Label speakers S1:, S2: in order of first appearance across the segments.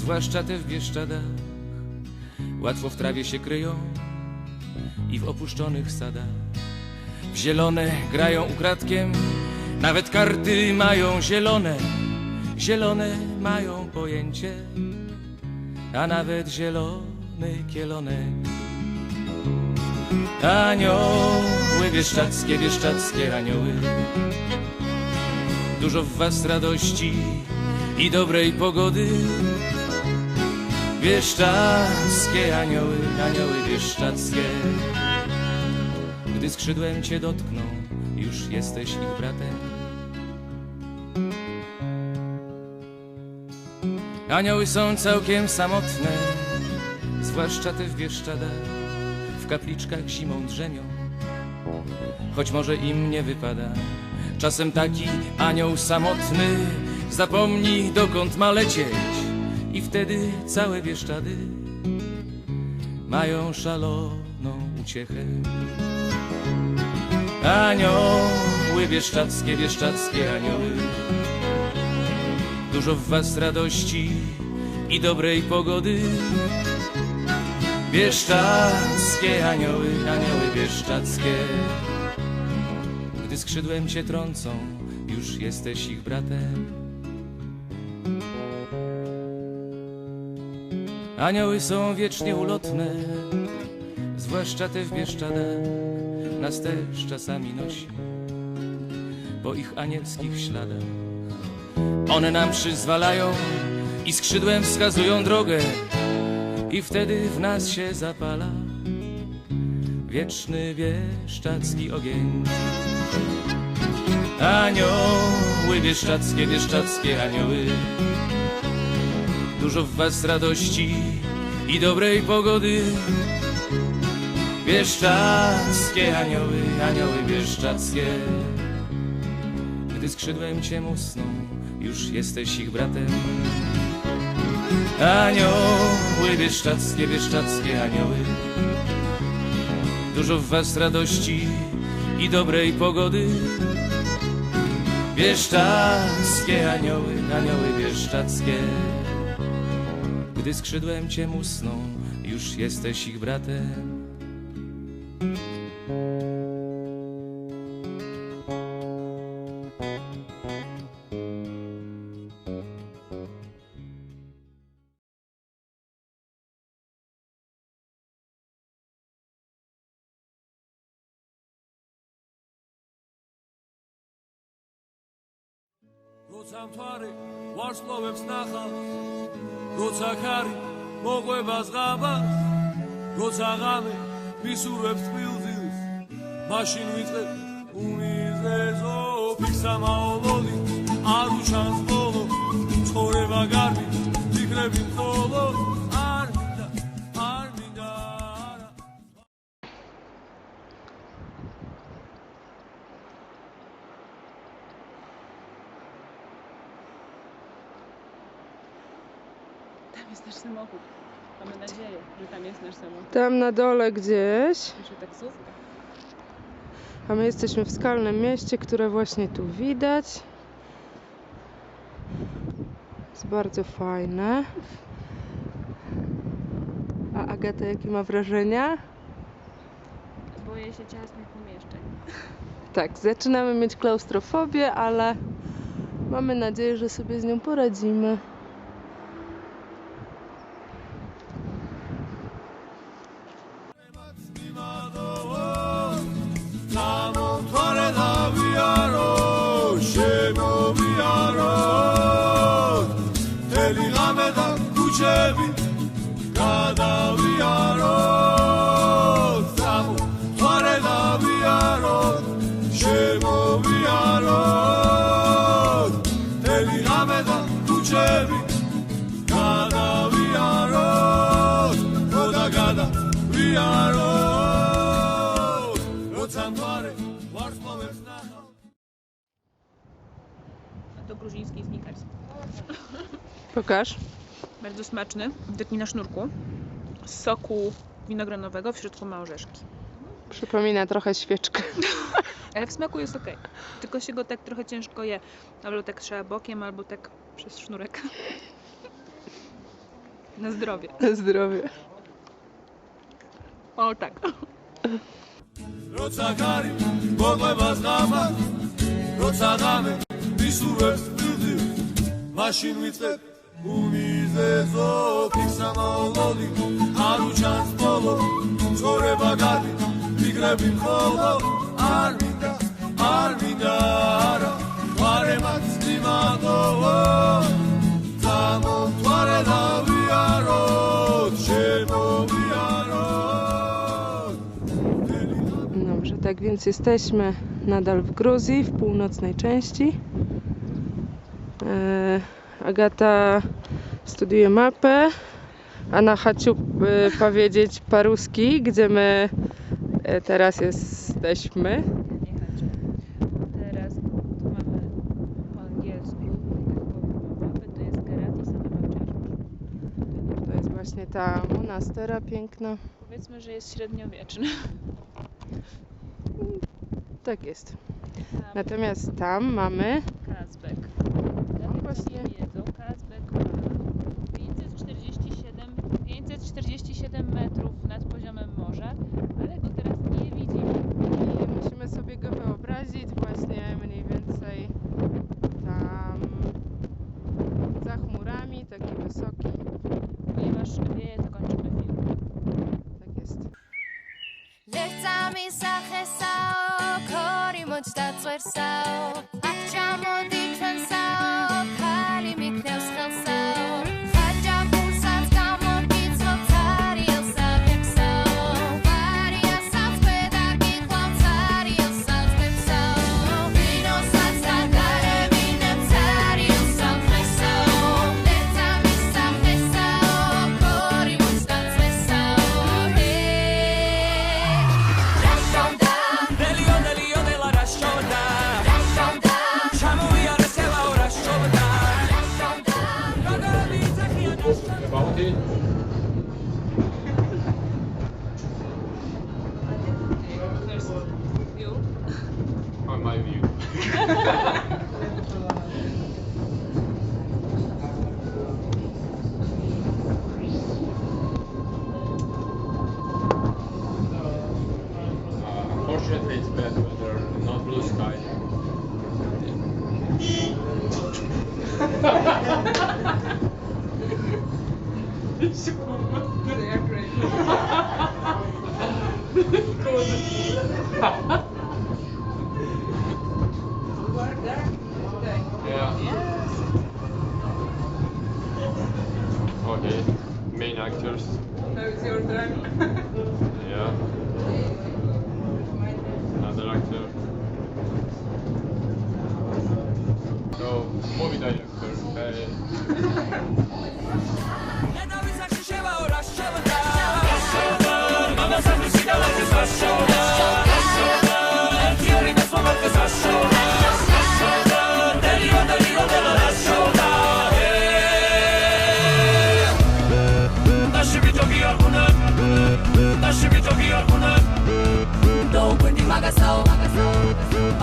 S1: zwłaszcza te w Bieszczadach. Łatwo w trawie się kryją i w opuszczonych sadach. W zielone grają ukradkiem, nawet karty mają zielone. Zielone mają pojęcie, a nawet zielony kielonek. Anioły bieszczackie, bieszczackie anioły. Dużo w was radości i dobrej pogody. Bieszczackie anioły, anioły bieszczackie. Gdy skrzydłem cię dotkną, już jesteś ich bratem. Anioły są całkiem samotne, zwłaszcza te w Bieszczadach. W kapliczkach zimą drzemią, choć może im nie wypada. Czasem taki anioł samotny zapomni dokąd ma lecieć i wtedy całe Bieszczady mają szaloną uciechę. Anioły bieszczackie, bieszczackie anioły Dużo w was radości i dobrej pogody Bieszczackie anioły, anioły bieszczackie Gdy skrzydłem cię trącą, już jesteś ich bratem Anioły są wiecznie ulotne, zwłaszcza te w Bieszczadach nas też czasami nosi po ich anielskich śladach. One nam przyzwalają i skrzydłem wskazują drogę i wtedy w nas się zapala wieczny bieszczacki ogień. Anioły bieszczackie, bieszczackie anioły Dużo w was radości i dobrej pogody. Bieszczackie anioły, anioły bieszczackie Gdy skrzydłem cię musną, już jesteś ich bratem. Anioły bieszczackie, bieszczackie anioły Dużo w was radości i dobrej pogody. Bieszczackie anioły, anioły bieszczackie gdy skrzydłem cię musną, już jesteś ich bratem.
S2: Ludzam twary, wasz როცა ქარი მოყვებას ღამას როცა ღამე მისურვებს თბილზილს მაშინ ვიწყებ უმიზეზო ფიქსა მაოლოლი არ უჩანს ბოლო ცხოვრება გარბი ფიქრები მხოლო
S3: samochód. Mamy nadzieję, że tam jest nasz samochód.
S4: Tam na dole gdzieś,
S3: taksówka.
S4: a my jesteśmy w skalnym mieście, które właśnie tu widać. Jest bardzo fajne. A Agata jakie ma wrażenia?
S3: Boję się ciasnych pomieszczeń.
S4: Tak, zaczynamy mieć klaustrofobię, ale mamy nadzieję, że sobie z nią poradzimy.
S3: A to gruziński znikać.
S4: Pokaż.
S3: Bardzo smaczny, taki na sznurku. Z soku winogronowego, w środku ma orzeszki.
S4: Przypomina trochę świeczkę.
S3: Ale w smaku jest ok. Tylko się go tak trochę ciężko je. Albo tak trzeba bokiem, albo tak przez sznurek. Na zdrowie.
S4: Zdrowie.
S2: ყვაუტაკო როცა გარი მოყვებას ღამა როცა ღამე ვისურვებს ვირდი მაშინ ვიწებ უმიზეზო ფიქსამაოლოდი არ უჩანს ბოლო ცხოვრება გადი ვიგრები ხოლო არ მინდა არ მინდა არა ვარე მაქვს მიმატოვო გამომთვარე
S4: და tak więc jesteśmy nadal w Gruzji, w północnej części. E, Agata studiuje mapę, a na Haciu e, powiedzieć paruski, gdzie my e, teraz jesteśmy. Właśnie ta monastera piękna.
S3: Powiedzmy, że jest średniowieczny.
S4: Tak jest. Natomiast tam mamy
S5: წამის ახესაო ქორი მოც დაწვერსაო აქ ჩამოდი ჩვენსაო ქალი მიქნევს ხელსაო.
S1: で pictures. Now it's your turn. yeah. Another actor. So, movie
S5: diary.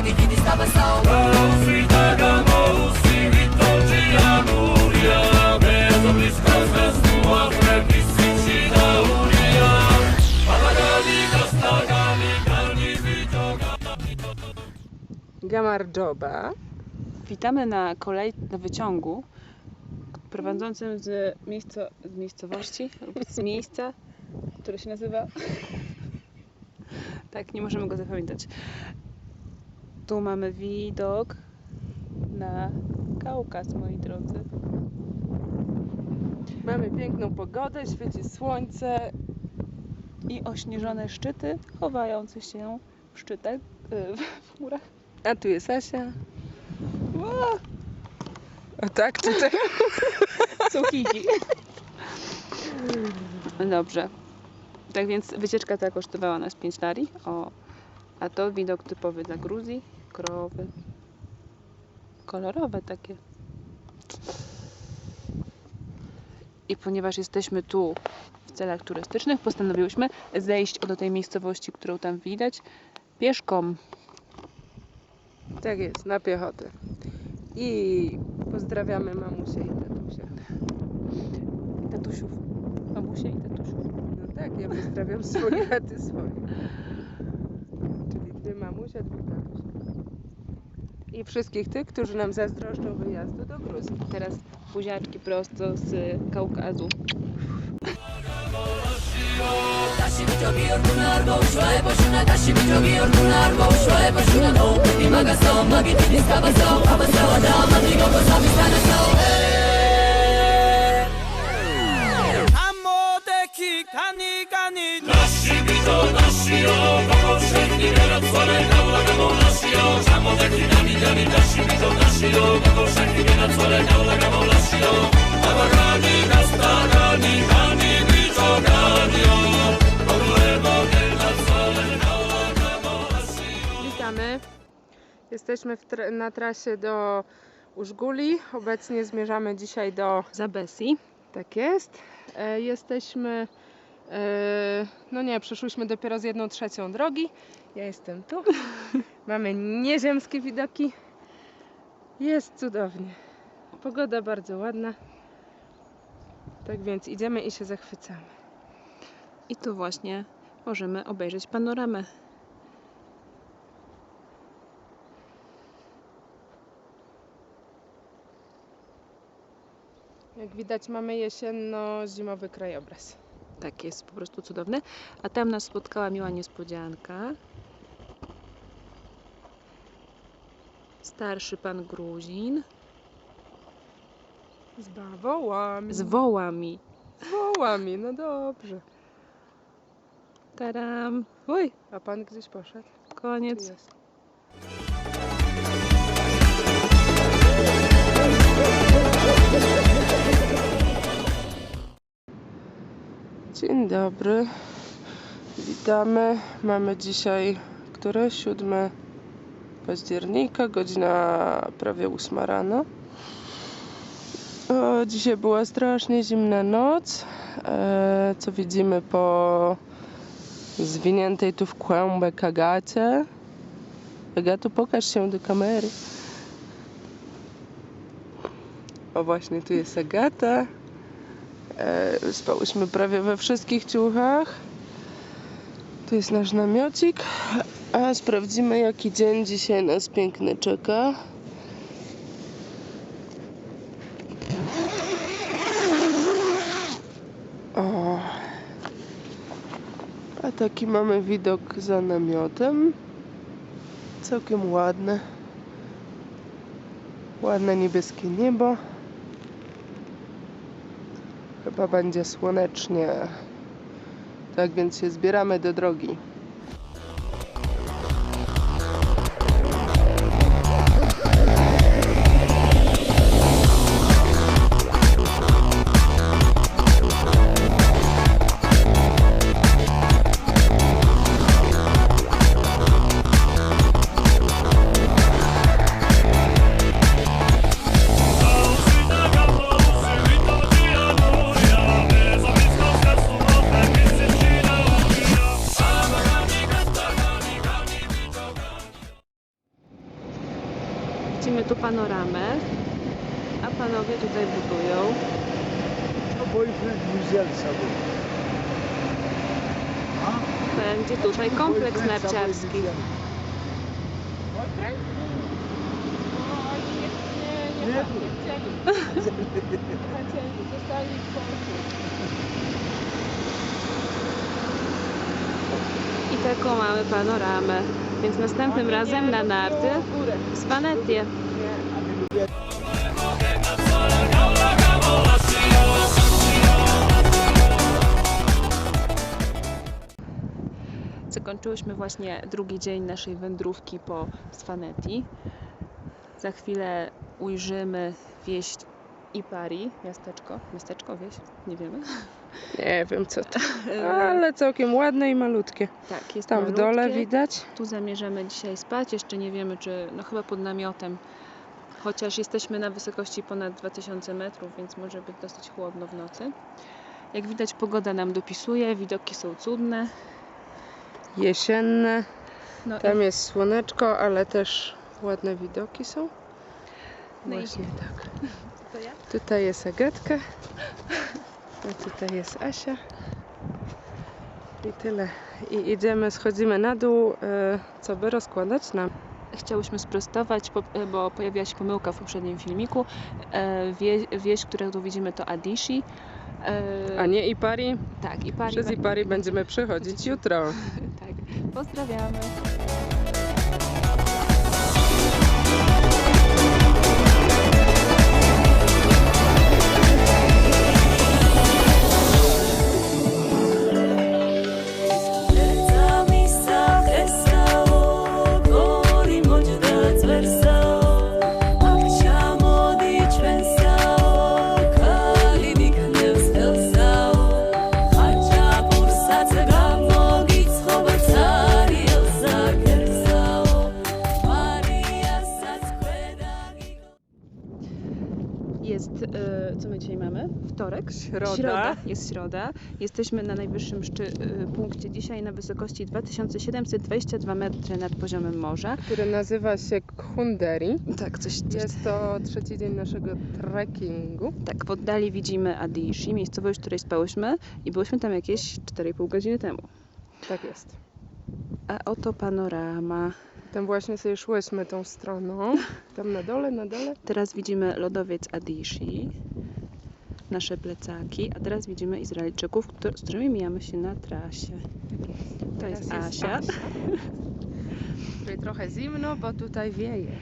S5: Magiging istabasaw.
S2: Mousi taga mousi Vittoci amuria Bezo blisko zvezdu A krepi sici na uria Palagali, kostagali Garni wyciąga
S4: Gamardżoba.
S3: Witamy na kolej, na wyciągu prowadzącym z, miejsca, z miejscowości lub z miejsca, które się nazywa. Tak, nie możemy go zapamiętać. Tu mamy widok na Kaukaz, moi drodzy.
S4: Mamy piękną pogodę, świeci słońce.
S3: I ośnieżone szczyty chowające się w szczytach, y, w chmurach.
S4: A tu jest Asia.
S3: Ła,
S4: O tak, tutaj.
S3: Są kiki. Dobrze. Tak więc wycieczka ta kosztowała nas 5 lari. O, a to widok typowy dla Gruzji. Krowy. Kolorowe takie. I ponieważ jesteśmy tu w celach turystycznych, postanowiłyśmy zejść do tej miejscowości, którą tam widać, pieszką.
S4: Tak jest, na piechotę. I pozdrawiamy mamusię i tatusia.
S3: Tatusiów. Mamusie i tatusiów.
S4: No tak, ja pozdrawiam swoje, a ty swoje. Czyli ty mamusia, twój tatuś. I wszystkich tych, którzy nam zazdroszczą wyjazdu do Gruzji.
S3: Teraz buziaczki prosto z Kaukazu.
S4: Witamy. Jesteśmy tra- na trasie do Użguli. Obecnie zmierzamy dzisiaj do
S3: Zabesi.
S4: Tak jest. E, jesteśmy. E, no nie, przeszłyśmy dopiero z jedną trzecią drogi. Ja jestem tu. Mamy nieziemskie widoki. Jest cudownie. Pogoda bardzo ładna. Tak więc idziemy i się zachwycamy.
S3: I tu właśnie możemy obejrzeć panoramę.
S4: Jak widać, mamy jesienno-zimowy krajobraz.
S3: Tak, jest po prostu cudowny. A tam nas spotkała miła niespodzianka. Starszy pan Gruzin
S4: Z bawołami.
S3: z wołami.
S4: Z wołami, no dobrze.
S3: Taram. Oj,
S4: A pan gdzieś poszedł?
S3: Koniec.
S4: jest? Dzień dobry. Witamy. Mamy dzisiaj, które? 7 października, godzina prawie 8 rano. Dzisiaj była strasznie zimna noc, e, co widzimy po zwiniętej tu w kłębek Agacie. Agato, pokaż się do kamery. O właśnie, tu jest Agata. E, spałyśmy prawie we wszystkich ciuchach. Tu jest nasz namiocik. A sprawdzimy, jaki dzień dzisiaj nas piękny czeka. O. A taki mamy widok za namiotem. Całkiem ładny. Ładne niebieskie niebo. Chyba będzie słonecznie. Tak więc się zbieramy do drogi.
S3: I taką mamy panoramę. Więc następnym razem na narty w Svanettie. Zakończyłyśmy właśnie drugi dzień naszej wędrówki po Svanetti. Za chwilę ujrzymy wieś Ipari, miasteczko, miasteczko, wieś, nie wiemy.
S4: Nie wiem co to, ale całkiem ładne i malutkie.
S3: Tak, jest
S4: Tam w dole
S3: malutkie.
S4: widać.
S3: Tu zamierzamy dzisiaj spać. Jeszcze nie wiemy, czy no chyba pod namiotem. Chociaż jesteśmy na wysokości ponad 2000 metrów, więc może być dosyć chłodno w nocy. Jak widać, pogoda nam dopisuje, widoki są cudne.
S4: Jesienne.
S3: No i
S4: Tam jest słoneczko, ale też ładne widoki są.
S3: No i-
S4: Właśnie tak.
S3: to ja?
S4: Tutaj jest Agatka. A tutaj jest Asia. I tyle. I idziemy, schodzimy na dół, e, co by rozkładać nam.
S3: Chciałyśmy sprostować, po- bo pojawiła się pomyłka w poprzednim filmiku. E, Wie, wieś, którą tu widzimy, to Adishi. E,
S4: A nie Ipari?
S3: Tak, i pari.
S4: Przez Ipari będziemy przechodzić jutro.
S3: Tak. Pozdrawiamy. Jest, e, co my dzisiaj mamy? Wtorek?
S4: Środa.
S3: Jest środa. Jesteśmy na najwyższym szczy, e, punkcie dzisiaj na wysokości 2722 metry nad poziomem morza.
S4: Który nazywa się Khunderi.
S3: Tak, coś, coś
S4: Jest to trzeci dzień naszego trekkingu.
S3: Tak, w oddali widzimy Adishi, miejscowość, w której spałyśmy i byłyśmy tam jakieś 4,5 godziny temu.
S4: Tak jest.
S3: A oto panorama.
S4: Tam właśnie sobie szłyśmy tą stroną. Tam na dole, na dole.
S3: Teraz widzimy lodowiec Adishi, nasze plecaki, a teraz widzimy Izraelczyków, z którymi mijamy się na trasie. To jest
S4: Teraz
S3: Asia.
S4: Tutaj trochę zimno, bo tutaj wieje.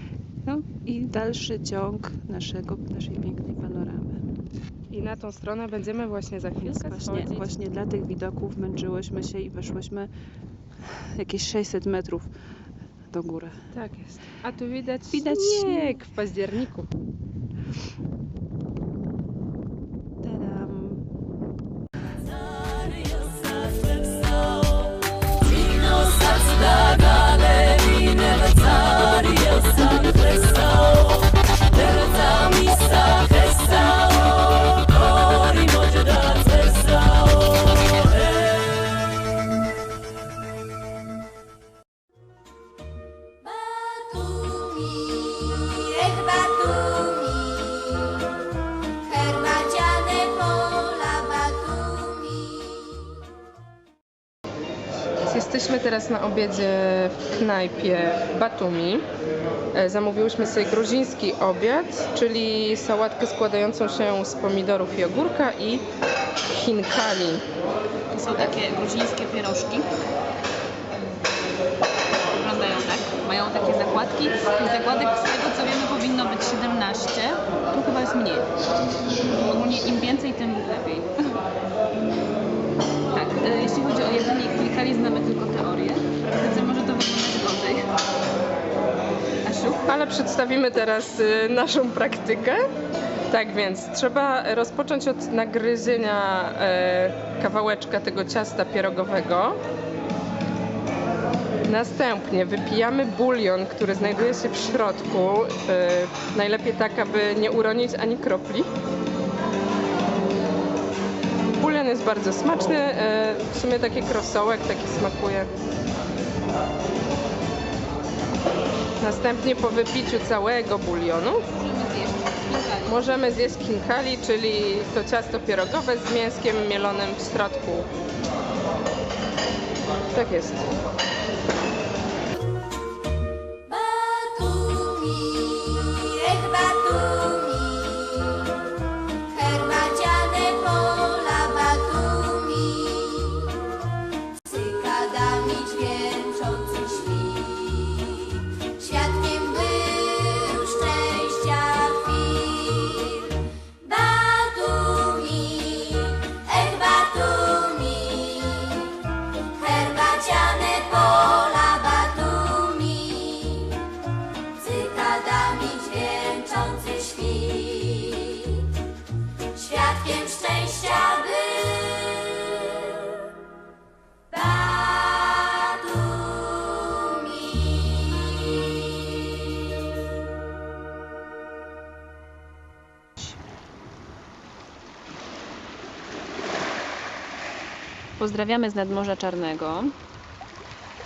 S3: No i dalszy ciąg naszego, naszej pięknej panoramy.
S4: I na tą stronę będziemy właśnie za chwilkę
S3: właśnie,
S4: schodzić.
S3: właśnie dla tych widoków męczyłyśmy się i weszłyśmy jakieś 600 metrów do góry.
S4: Tak jest. A tu widać,
S3: Widać
S4: śnieg w październiku. Obiedzie w knajpie Batumi. E, Zamówiłyśmy sobie gruziński obiad, czyli sałatkę składającą się z pomidorów i ogórka i chinkali.
S3: To są takie gruzińskie pierożki. Wyglądają tak. Mają takie zakładki. Zakładek z tego co wiemy powinno być 17. Tu chyba jest mniej. Ogólnie im więcej, tym lepiej. tak, e, jeśli chodzi o jedzenie i klikali, znamy tylko
S4: Ale przedstawimy teraz y, naszą praktykę. Tak więc trzeba rozpocząć od nagryzienia e, kawałeczka tego ciasta pierogowego. Następnie wypijamy bulion, który znajduje się w środku. e, najlepiej tak, aby nie uronić ani kropli. Bulion jest bardzo smaczny. w sumie taki krosołek taki smakuje. Następnie po wypiciu całego bulionu możemy zjeść kinkali, czyli to ciasto pierogowe z mięskiem mielonym w środku. Tak jest.
S3: Pozdrawiamy z nadmorza Czarnego.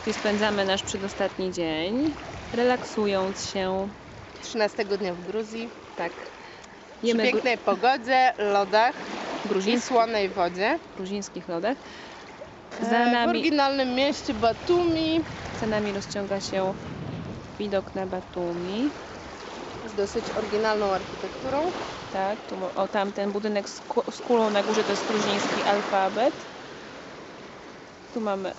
S3: Gdzie spędzamy nasz przedostatni dzień, relaksując się.
S4: 13 dnia w Gruzji.
S3: Tak.
S4: Przy
S3: Jemy gru-
S4: pięknej pogodzie, lodach i słonej wodzie.
S3: gruzińskich lodach.
S4: E,
S3: Za
S4: W
S3: nami,
S4: oryginalnym mieście Batumi.
S3: za nami rozciąga się widok na Batumi.
S4: Z dosyć oryginalną architekturą.
S3: Tak, tu, o tamten budynek z, ku- z kulą na górze to jest gruziński alfabet. Tu mamy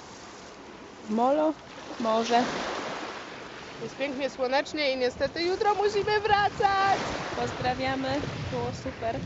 S3: molo, morze.
S4: Jest pięknie słonecznie i niestety jutro musimy wracać.
S3: Pozdrawiamy, było super.